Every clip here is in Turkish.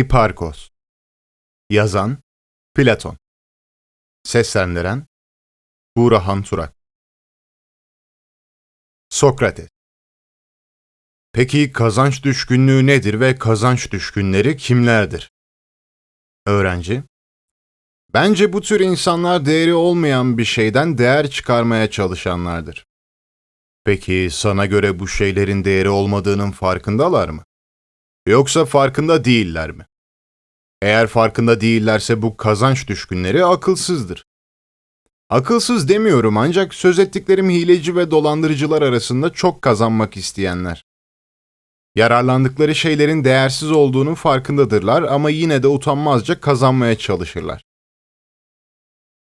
Hiparkos Yazan Platon Seslendiren Buğrahan Turak Sokrates Peki kazanç düşkünlüğü nedir ve kazanç düşkünleri kimlerdir? Öğrenci Bence bu tür insanlar değeri olmayan bir şeyden değer çıkarmaya çalışanlardır. Peki sana göre bu şeylerin değeri olmadığının farkındalar mı? Yoksa farkında değiller mi? Eğer farkında değillerse bu kazanç düşkünleri akılsızdır. Akılsız demiyorum ancak söz ettiklerim hileci ve dolandırıcılar arasında çok kazanmak isteyenler. Yararlandıkları şeylerin değersiz olduğunun farkındadırlar ama yine de utanmazca kazanmaya çalışırlar.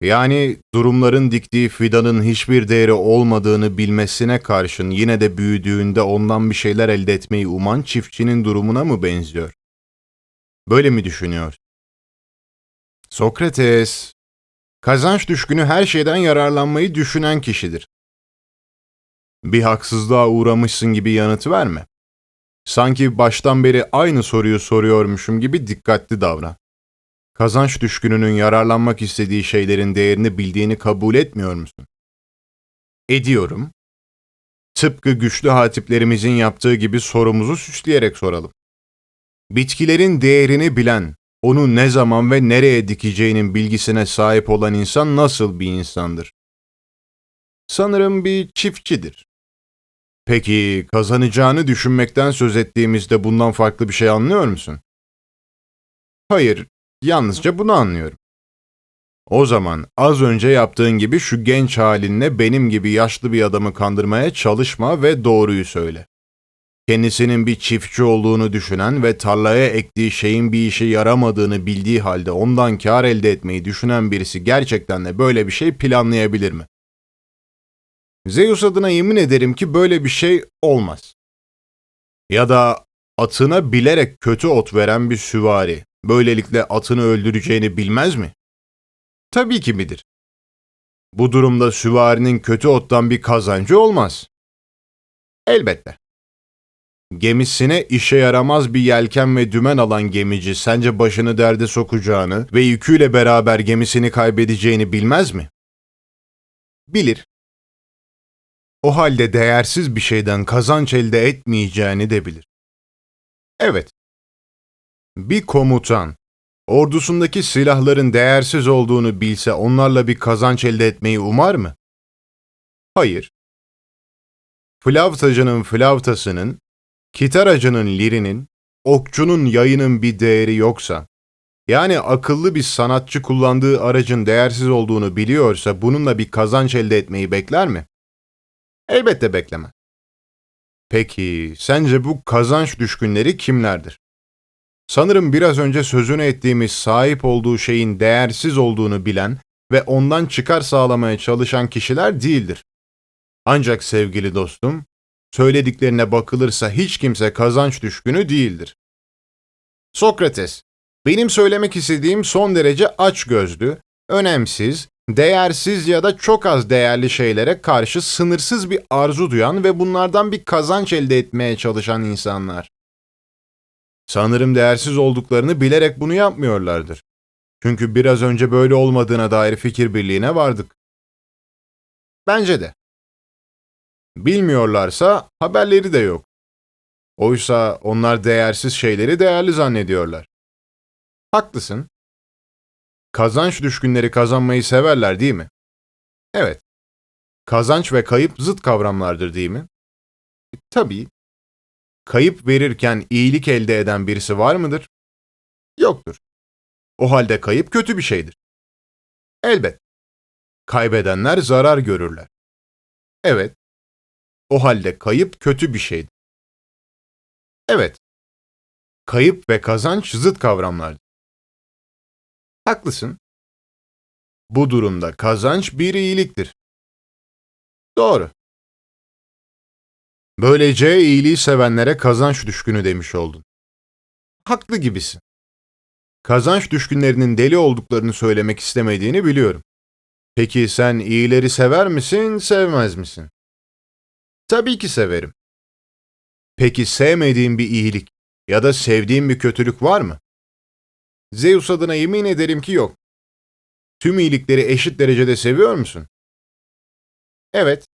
Yani durumların diktiği fidanın hiçbir değeri olmadığını bilmesine karşın yine de büyüdüğünde ondan bir şeyler elde etmeyi uman çiftçinin durumuna mı benziyor? Böyle mi düşünüyor? Sokrates, kazanç düşkünü her şeyden yararlanmayı düşünen kişidir. Bir haksızlığa uğramışsın gibi yanıt verme. Sanki baştan beri aynı soruyu soruyormuşum gibi dikkatli davran. Kazanç düşkününün yararlanmak istediği şeylerin değerini bildiğini kabul etmiyor musun? Ediyorum. Tıpkı güçlü hatiplerimizin yaptığı gibi sorumuzu süsleyerek soralım. Bitkilerin değerini bilen, onu ne zaman ve nereye dikeceğinin bilgisine sahip olan insan nasıl bir insandır? Sanırım bir çiftçidir. Peki kazanacağını düşünmekten söz ettiğimizde bundan farklı bir şey anlıyor musun? Hayır, yalnızca bunu anlıyorum. O zaman az önce yaptığın gibi şu genç halinle benim gibi yaşlı bir adamı kandırmaya çalışma ve doğruyu söyle. Kendisinin bir çiftçi olduğunu düşünen ve tarlaya ektiği şeyin bir işe yaramadığını bildiği halde ondan kar elde etmeyi düşünen birisi gerçekten de böyle bir şey planlayabilir mi? Zeus adına yemin ederim ki böyle bir şey olmaz. Ya da atına bilerek kötü ot veren bir süvari, böylelikle atını öldüreceğini bilmez mi? Tabii ki midir. Bu durumda süvarinin kötü ottan bir kazancı olmaz. Elbette. Gemisine işe yaramaz bir yelken ve dümen alan gemici sence başını derde sokacağını ve yüküyle beraber gemisini kaybedeceğini bilmez mi? Bilir. O halde değersiz bir şeyden kazanç elde etmeyeceğini de bilir. Evet. Bir komutan ordusundaki silahların değersiz olduğunu bilse onlarla bir kazanç elde etmeyi umar mı? Hayır. Flavtacının flavtasının kitaracının lirinin, okçunun yayının bir değeri yoksa, yani akıllı bir sanatçı kullandığı aracın değersiz olduğunu biliyorsa bununla bir kazanç elde etmeyi bekler mi? Elbette beklemez. Peki, sence bu kazanç düşkünleri kimlerdir? Sanırım biraz önce sözünü ettiğimiz sahip olduğu şeyin değersiz olduğunu bilen ve ondan çıkar sağlamaya çalışan kişiler değildir. Ancak sevgili dostum, söylediklerine bakılırsa hiç kimse kazanç düşkünü değildir. Sokrates, benim söylemek istediğim son derece açgözlü, önemsiz, değersiz ya da çok az değerli şeylere karşı sınırsız bir arzu duyan ve bunlardan bir kazanç elde etmeye çalışan insanlar. Sanırım değersiz olduklarını bilerek bunu yapmıyorlardır. Çünkü biraz önce böyle olmadığına dair fikir birliğine vardık. Bence de. Bilmiyorlarsa haberleri de yok. Oysa onlar değersiz şeyleri değerli zannediyorlar. Haklısın. Kazanç düşkünleri kazanmayı severler değil mi? Evet. Kazanç ve kayıp zıt kavramlardır değil mi? E, tabii. Kayıp verirken iyilik elde eden birisi var mıdır? Yoktur. O halde kayıp kötü bir şeydir. Elbet. Kaybedenler zarar görürler. Evet. O halde kayıp kötü bir şeydir. Evet. Kayıp ve kazanç zıt kavramlardır. Haklısın. Bu durumda kazanç bir iyiliktir. Doğru. Böylece iyiliği sevenlere kazanç düşkünü demiş oldun. Haklı gibisin. Kazanç düşkünlerinin deli olduklarını söylemek istemediğini biliyorum. Peki sen iyileri sever misin, sevmez misin? Tabii ki severim. Peki sevmediğin bir iyilik ya da sevdiğin bir kötülük var mı? Zeus adına yemin ederim ki yok. Tüm iyilikleri eşit derecede seviyor musun? Evet.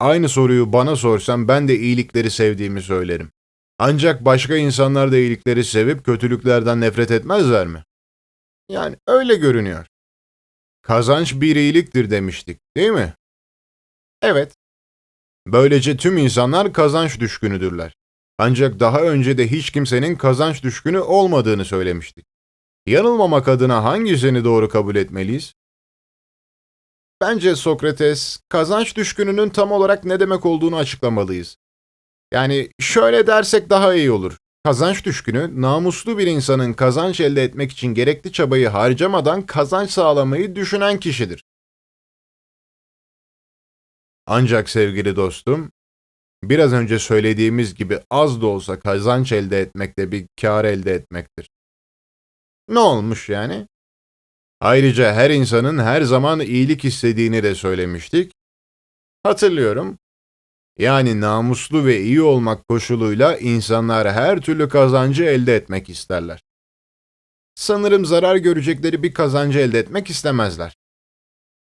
Aynı soruyu bana sorsan ben de iyilikleri sevdiğimi söylerim. Ancak başka insanlar da iyilikleri sevip kötülüklerden nefret etmezler mi? Yani öyle görünüyor. Kazanç bir iyiliktir demiştik, değil mi? Evet. Böylece tüm insanlar kazanç düşkünüdürler. Ancak daha önce de hiç kimsenin kazanç düşkünü olmadığını söylemiştik. Yanılmamak adına hangisini doğru kabul etmeliyiz? Bence Sokrates, kazanç düşkününün tam olarak ne demek olduğunu açıklamalıyız. Yani şöyle dersek daha iyi olur. Kazanç düşkünü, namuslu bir insanın kazanç elde etmek için gerekli çabayı harcamadan kazanç sağlamayı düşünen kişidir. Ancak sevgili dostum, biraz önce söylediğimiz gibi az da olsa kazanç elde etmek de bir kar elde etmektir. Ne olmuş yani? Ayrıca her insanın her zaman iyilik istediğini de söylemiştik. Hatırlıyorum. Yani namuslu ve iyi olmak koşuluyla insanlar her türlü kazancı elde etmek isterler. Sanırım zarar görecekleri bir kazancı elde etmek istemezler.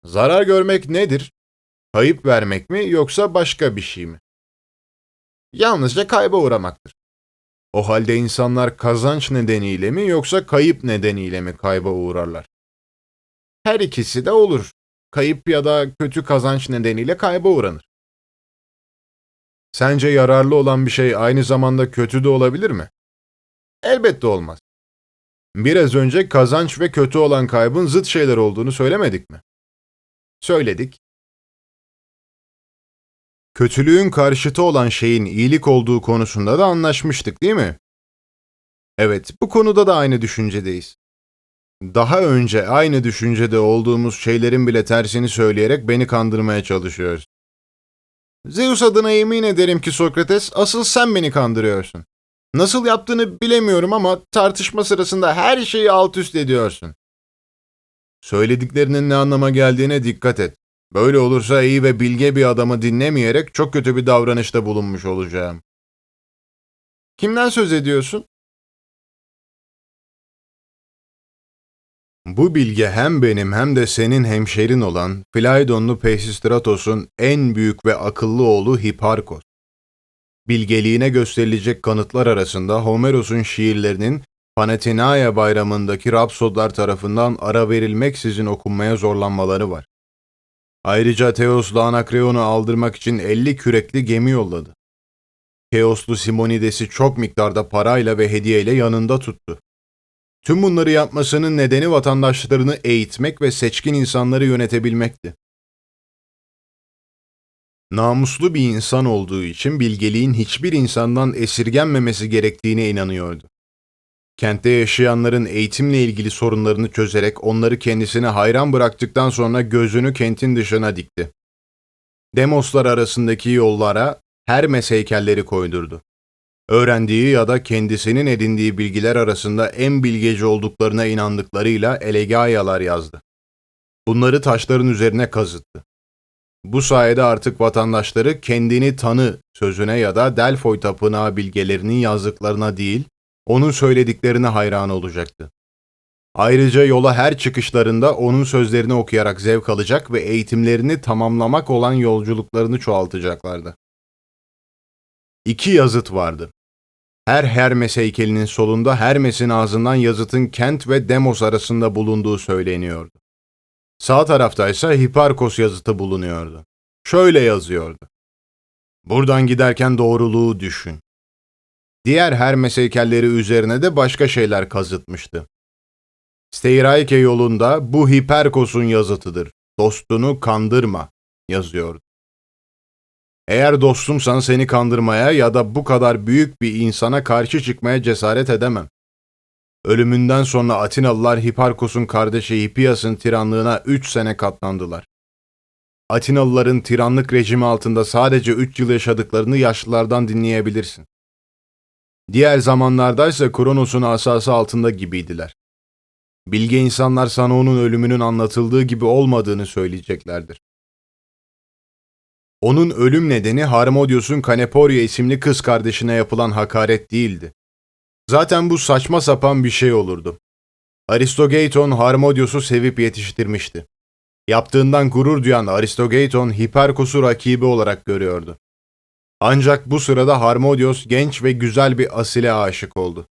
Zarar görmek nedir? Kayıp vermek mi yoksa başka bir şey mi? Yalnızca kayba uğramaktır. O halde insanlar kazanç nedeniyle mi yoksa kayıp nedeniyle mi kayba uğrarlar? Her ikisi de olur. Kayıp ya da kötü kazanç nedeniyle kayba uğranır. Sence yararlı olan bir şey aynı zamanda kötü de olabilir mi? Elbette olmaz. Biraz önce kazanç ve kötü olan kaybın zıt şeyler olduğunu söylemedik mi? Söyledik. Kötülüğün karşıtı olan şeyin iyilik olduğu konusunda da anlaşmıştık değil mi? Evet, bu konuda da aynı düşüncedeyiz. Daha önce aynı düşüncede olduğumuz şeylerin bile tersini söyleyerek beni kandırmaya çalışıyoruz. Zeus adına yemin ederim ki Sokrates, asıl sen beni kandırıyorsun. Nasıl yaptığını bilemiyorum ama tartışma sırasında her şeyi alt üst ediyorsun. Söylediklerinin ne anlama geldiğine dikkat et. Böyle olursa iyi ve bilge bir adamı dinlemeyerek çok kötü bir davranışta bulunmuş olacağım. Kimden söz ediyorsun? Bu bilge hem benim hem de senin hemşerin olan Filaydonlu Peisistratos'un en büyük ve akıllı oğlu Hiparkos. Bilgeliğine gösterilecek kanıtlar arasında Homeros'un şiirlerinin Panathenaia bayramındaki rapsodlar tarafından ara verilmeksizin okunmaya zorlanmaları var. Ayrıca Teos'la Anakreon'u aldırmak için 50 kürekli gemi yolladı. Teoslu Simonides'i çok miktarda parayla ve hediyeyle yanında tuttu. Tüm bunları yapmasının nedeni vatandaşlarını eğitmek ve seçkin insanları yönetebilmekti. Namuslu bir insan olduğu için bilgeliğin hiçbir insandan esirgenmemesi gerektiğine inanıyordu. Kentte yaşayanların eğitimle ilgili sorunlarını çözerek onları kendisine hayran bıraktıktan sonra gözünü kentin dışına dikti. Demoslar arasındaki yollara Hermes heykelleri koydurdu. Öğrendiği ya da kendisinin edindiği bilgiler arasında en bilgeci olduklarına inandıklarıyla elegayalar yazdı. Bunları taşların üzerine kazıttı. Bu sayede artık vatandaşları kendini tanı sözüne ya da Delfoy Tapınağı bilgelerinin yazdıklarına değil, onun söylediklerine hayran olacaktı. Ayrıca yola her çıkışlarında onun sözlerini okuyarak zevk alacak ve eğitimlerini tamamlamak olan yolculuklarını çoğaltacaklardı. İki yazıt vardı. Her Hermes heykelinin solunda Hermes'in ağzından yazıtın Kent ve Demos arasında bulunduğu söyleniyordu. Sağ tarafta ise Hiparkos yazıtı bulunuyordu. Şöyle yazıyordu. Buradan giderken doğruluğu düşün. Diğer Hermes heykelleri üzerine de başka şeyler kazıtmıştı. Steiraike yolunda bu Hiperkos'un yazıtıdır. Dostunu kandırma yazıyordu. Eğer dostumsan seni kandırmaya ya da bu kadar büyük bir insana karşı çıkmaya cesaret edemem. Ölümünden sonra Atinalılar Hiparkos'un kardeşi Hippias'ın tiranlığına 3 sene katlandılar. Atinalıların tiranlık rejimi altında sadece 3 yıl yaşadıklarını yaşlılardan dinleyebilirsin. Diğer zamanlardaysa Kronos'un asası altında gibiydiler. Bilge insanlar sana onun ölümünün anlatıldığı gibi olmadığını söyleyeceklerdir. Onun ölüm nedeni Harmodius'un Kaneporia isimli kız kardeşine yapılan hakaret değildi. Zaten bu saçma sapan bir şey olurdu. Aristogeiton Harmodius'u sevip yetiştirmişti. Yaptığından gurur duyan Aristogeiton Hiperkos'u rakibi olarak görüyordu. Ancak bu sırada Harmodios genç ve güzel bir asile aşık oldu.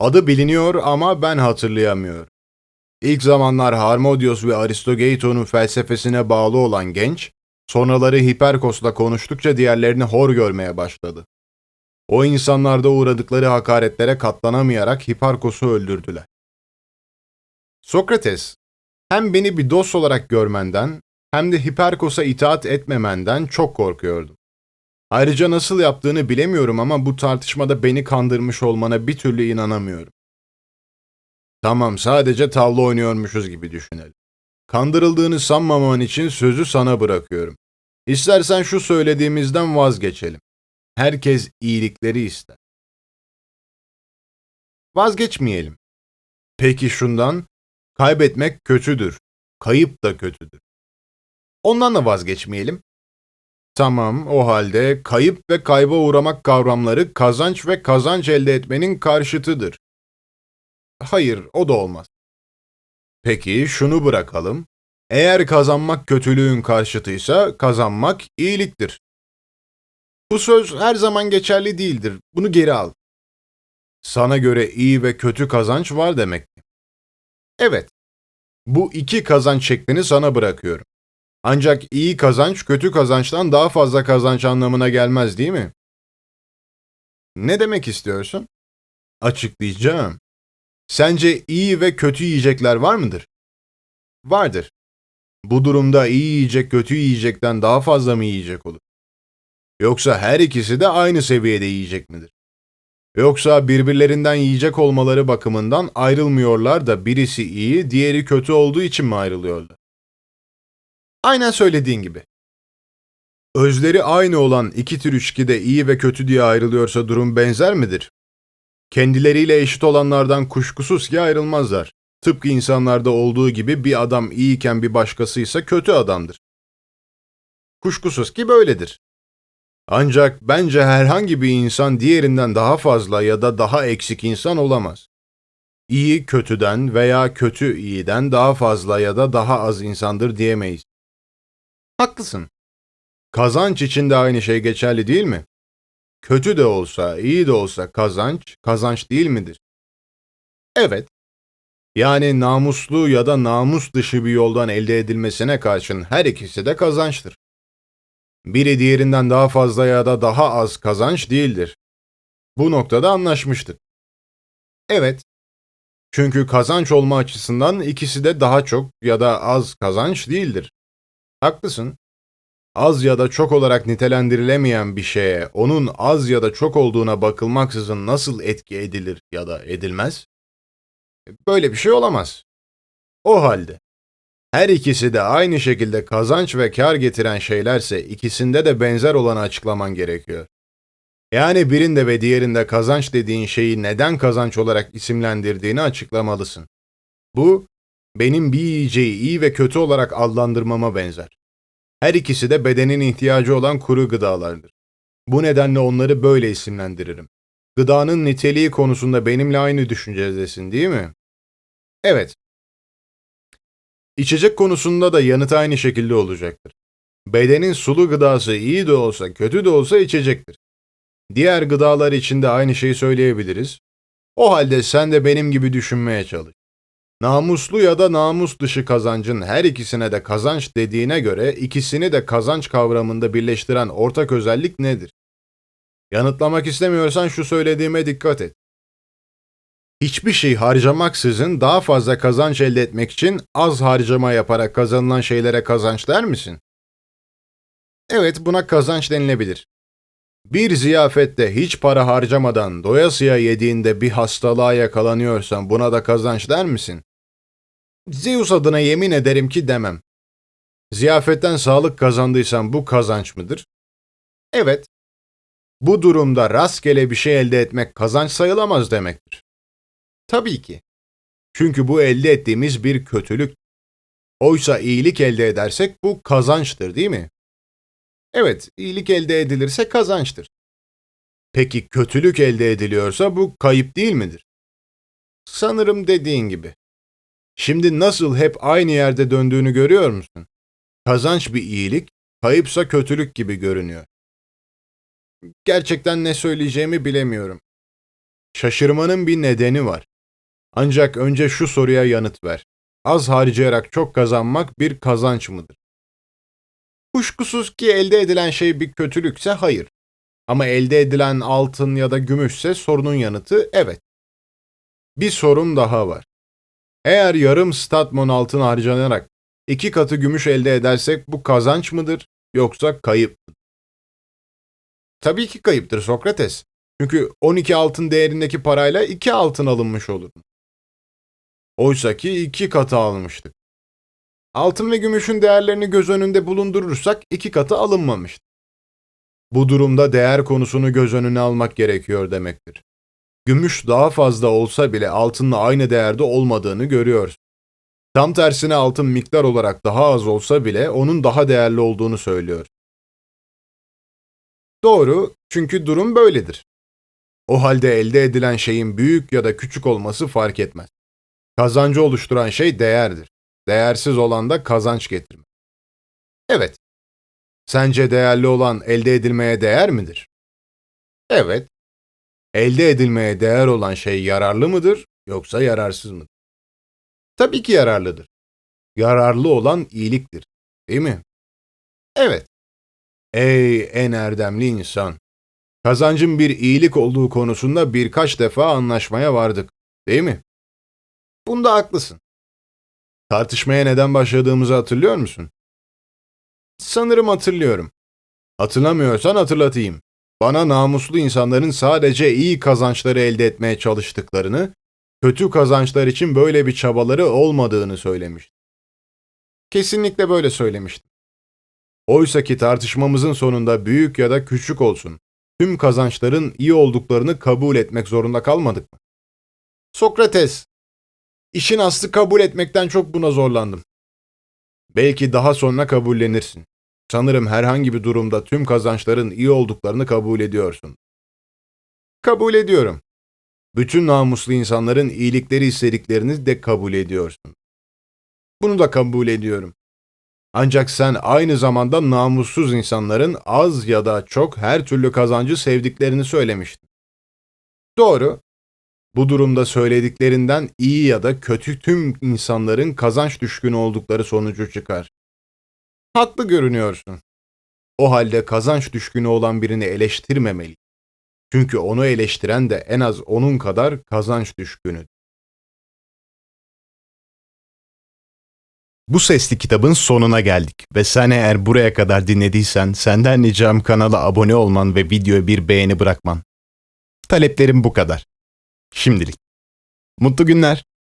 Adı biliniyor ama ben hatırlayamıyorum. İlk zamanlar Harmodios ve Aristogeiton'un felsefesine bağlı olan genç, sonraları Hiperkos'la konuştukça diğerlerini hor görmeye başladı. O insanlarda uğradıkları hakaretlere katlanamayarak Hiperkos'u öldürdüler. Sokrates, hem beni bir dost olarak görmenden hem de Hiperkos'a itaat etmemenden çok korkuyordum. Ayrıca nasıl yaptığını bilemiyorum ama bu tartışmada beni kandırmış olmana bir türlü inanamıyorum. Tamam, sadece tavla oynuyormuşuz gibi düşünelim. Kandırıldığını sanmaman için sözü sana bırakıyorum. İstersen şu söylediğimizden vazgeçelim. Herkes iyilikleri ister. Vazgeçmeyelim. Peki şundan, kaybetmek kötüdür. Kayıp da kötüdür. Ondan da vazgeçmeyelim. Tamam, o halde kayıp ve kayba uğramak kavramları kazanç ve kazanç elde etmenin karşıtıdır. Hayır, o da olmaz. Peki şunu bırakalım. Eğer kazanmak kötülüğün karşıtıysa kazanmak iyiliktir. Bu söz her zaman geçerli değildir. Bunu geri al. Sana göre iyi ve kötü kazanç var demek? Evet. Bu iki kazanç şeklini sana bırakıyorum. Ancak iyi kazanç kötü kazançtan daha fazla kazanç anlamına gelmez değil mi? Ne demek istiyorsun? Açıklayacağım. Sence iyi ve kötü yiyecekler var mıdır? Vardır. Bu durumda iyi yiyecek kötü yiyecekten daha fazla mı yiyecek olur? Yoksa her ikisi de aynı seviyede yiyecek midir? Yoksa birbirlerinden yiyecek olmaları bakımından ayrılmıyorlar da birisi iyi, diğeri kötü olduğu için mi ayrılıyorlar? Aynen söylediğin gibi. Özleri aynı olan iki tür içkide iyi ve kötü diye ayrılıyorsa durum benzer midir? Kendileriyle eşit olanlardan kuşkusuz ki ayrılmazlar. Tıpkı insanlarda olduğu gibi bir adam iyiyken bir başkası ise kötü adamdır. Kuşkusuz ki böyledir. Ancak bence herhangi bir insan diğerinden daha fazla ya da daha eksik insan olamaz. İyi kötüden veya kötü iyiden daha fazla ya da daha az insandır diyemeyiz. Haklısın. Kazanç için de aynı şey geçerli değil mi? Kötü de olsa, iyi de olsa kazanç, kazanç değil midir? Evet. Yani namuslu ya da namus dışı bir yoldan elde edilmesine karşın her ikisi de kazançtır. Biri diğerinden daha fazla ya da daha az kazanç değildir. Bu noktada anlaşmıştık. Evet. Çünkü kazanç olma açısından ikisi de daha çok ya da az kazanç değildir. Haklısın. Az ya da çok olarak nitelendirilemeyen bir şeye onun az ya da çok olduğuna bakılmaksızın nasıl etki edilir ya da edilmez? Böyle bir şey olamaz. O halde her ikisi de aynı şekilde kazanç ve kar getiren şeylerse ikisinde de benzer olanı açıklaman gerekiyor. Yani birinde ve diğerinde kazanç dediğin şeyi neden kazanç olarak isimlendirdiğini açıklamalısın. Bu, benim bir yiyeceği iyi ve kötü olarak adlandırmama benzer. Her ikisi de bedenin ihtiyacı olan kuru gıdalardır. Bu nedenle onları böyle isimlendiririm. Gıdanın niteliği konusunda benimle aynı düşüncedesin değil mi? Evet. İçecek konusunda da yanıt aynı şekilde olacaktır. Bedenin sulu gıdası iyi de olsa kötü de olsa içecektir. Diğer gıdalar için de aynı şeyi söyleyebiliriz. O halde sen de benim gibi düşünmeye çalış. Namuslu ya da namus dışı kazancın her ikisine de kazanç dediğine göre ikisini de kazanç kavramında birleştiren ortak özellik nedir? Yanıtlamak istemiyorsan şu söylediğime dikkat et. Hiçbir şey harcamaksızın daha fazla kazanç elde etmek için az harcama yaparak kazanılan şeylere kazanç der misin? Evet, buna kazanç denilebilir. Bir ziyafette hiç para harcamadan doyasıya yediğinde bir hastalığa yakalanıyorsan buna da kazanç der misin? Zeus adına yemin ederim ki demem. Ziyafetten sağlık kazandıysan bu kazanç mıdır? Evet. Bu durumda rastgele bir şey elde etmek kazanç sayılamaz demektir. Tabii ki. Çünkü bu elde ettiğimiz bir kötülük. Oysa iyilik elde edersek bu kazançtır değil mi? Evet, iyilik elde edilirse kazançtır. Peki kötülük elde ediliyorsa bu kayıp değil midir? Sanırım dediğin gibi. Şimdi nasıl hep aynı yerde döndüğünü görüyor musun? Kazanç bir iyilik, kayıpsa kötülük gibi görünüyor. Gerçekten ne söyleyeceğimi bilemiyorum. Şaşırmanın bir nedeni var. Ancak önce şu soruya yanıt ver. Az harcayarak çok kazanmak bir kazanç mıdır? Kuşkusuz ki elde edilen şey bir kötülükse hayır. Ama elde edilen altın ya da gümüşse sorunun yanıtı evet. Bir sorun daha var. Eğer yarım statmon altın harcanarak iki katı gümüş elde edersek bu kazanç mıdır yoksa kayıp mıdır? Tabii ki kayıptır Sokrates. Çünkü 12 altın değerindeki parayla 2 altın alınmış olurdu. Oysa ki 2 katı almıştık. Altın ve gümüşün değerlerini göz önünde bulundurursak 2 katı alınmamıştı. Bu durumda değer konusunu göz önüne almak gerekiyor demektir. Gümüş daha fazla olsa bile altınla aynı değerde olmadığını görüyoruz. Tam tersine altın miktar olarak daha az olsa bile onun daha değerli olduğunu söylüyor. Doğru, çünkü durum böyledir. O halde elde edilen şeyin büyük ya da küçük olması fark etmez. Kazancı oluşturan şey değerdir. Değersiz olan da kazanç getirmez. Evet. Sence değerli olan elde edilmeye değer midir? Evet. Elde edilmeye değer olan şey yararlı mıdır yoksa yararsız mıdır? Tabii ki yararlıdır. Yararlı olan iyiliktir, değil mi? Evet. Ey en erdemli insan! Kazancın bir iyilik olduğu konusunda birkaç defa anlaşmaya vardık, değil mi? Bunda haklısın. Tartışmaya neden başladığımızı hatırlıyor musun? Sanırım hatırlıyorum. Hatırlamıyorsan hatırlatayım. Bana namuslu insanların sadece iyi kazançları elde etmeye çalıştıklarını, kötü kazançlar için böyle bir çabaları olmadığını söylemiştim. Kesinlikle böyle söylemiştim. Oysa ki tartışmamızın sonunda büyük ya da küçük olsun, tüm kazançların iyi olduklarını kabul etmek zorunda kalmadık mı? Sokrates, işin aslı kabul etmekten çok buna zorlandım. Belki daha sonra kabullenirsin. Sanırım herhangi bir durumda tüm kazançların iyi olduklarını kabul ediyorsun. Kabul ediyorum. Bütün namuslu insanların iyilikleri istediklerini de kabul ediyorsun. Bunu da kabul ediyorum. Ancak sen aynı zamanda namussuz insanların az ya da çok her türlü kazancı sevdiklerini söylemiştin. Doğru. Bu durumda söylediklerinden iyi ya da kötü tüm insanların kazanç düşkünü oldukları sonucu çıkar. Haklı görünüyorsun. O halde kazanç düşkünü olan birini eleştirmemeli. Çünkü onu eleştiren de en az onun kadar kazanç düşkünü. Bu sesli kitabın sonuna geldik ve sen eğer buraya kadar dinlediysen senden ricam kanala abone olman ve videoya bir beğeni bırakman. Taleplerim bu kadar. Şimdilik. Mutlu günler.